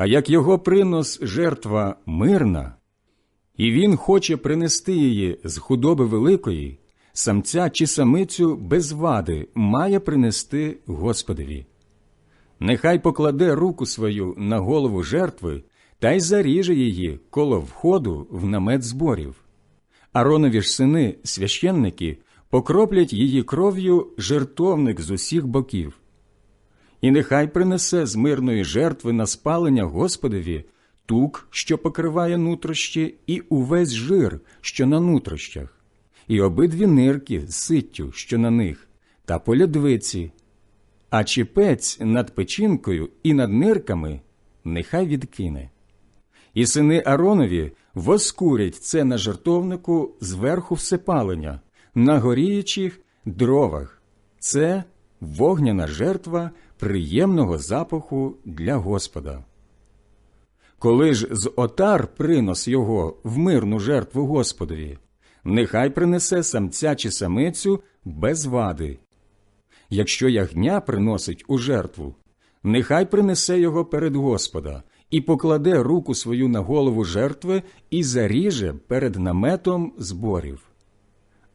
А як його принос жертва мирна, і він хоче принести її з худоби великої, самця чи самицю без вади має принести Господові. Нехай покладе руку свою на голову жертви та й заріже її коло входу в намет зборів. Аронові ж сини, священники, покроплять її кров'ю жертовник з усіх боків. І нехай принесе з мирної жертви на спалення Господові тук, що покриває нутрощі, і увесь жир, що на нутрощах, і обидві нирки з ситтю, що на них, та полядвиці, а чіпець над печінкою і над нирками нехай відкине. І сини Аронові воскурять це на жертовнику зверху всепалення, на горіючих дровах. Це вогняна жертва приємного запаху для Господа. Коли ж з отар принос його в мирну жертву Господові, нехай принесе самця чи самицю без вади. Якщо ягня приносить у жертву, нехай принесе його перед Господа і покладе руку свою на голову жертви і заріже перед наметом зборів.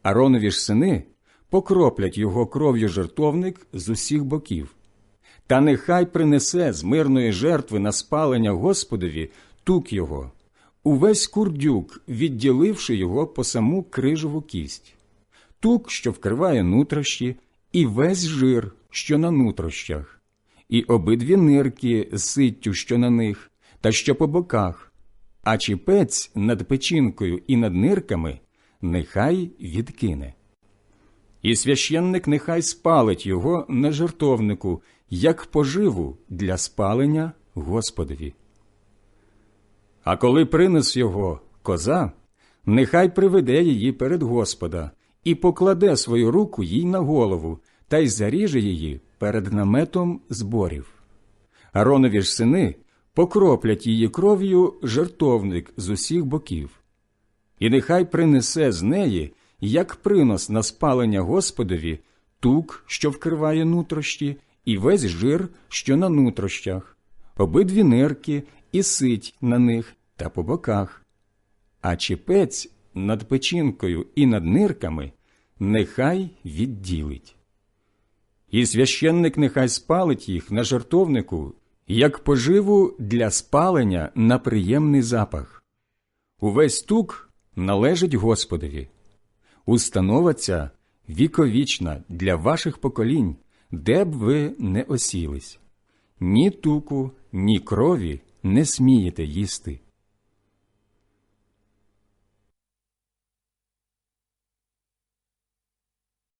Аронові ж сини покроплять його кров'ю жертовник з усіх боків. Та нехай принесе з мирної жертви на спалення Господові тук його, увесь курдюк, відділивши його по саму крижову кість, тук, що вкриває нутрощі, і весь жир, що на нутрощах, і обидві нирки з ситтю, що на них, та що по боках, а чіпець над печінкою і над нирками нехай відкине. І священник нехай спалить його на жертовнику, як поживу для спалення Господові. А коли принес його коза, нехай приведе її перед Господа і покладе свою руку їй на голову та й заріже її перед наметом зборів. Аронові ж сини покроплять її кров'ю жертовник з усіх боків, і нехай принесе з неї, як принос на спалення Господові, тук, що вкриває нутрощі, і весь жир, що на нутрощах, обидві нирки і сить на них та по боках, а чіпець над печінкою і над нирками нехай відділить. І священник нехай спалить їх на жертовнику, як поживу для спалення на приємний запах. Увесь тук належить Господові. Установа віковічна для ваших поколінь, де б ви не осілись. Ні туку, ні крові не смієте їсти.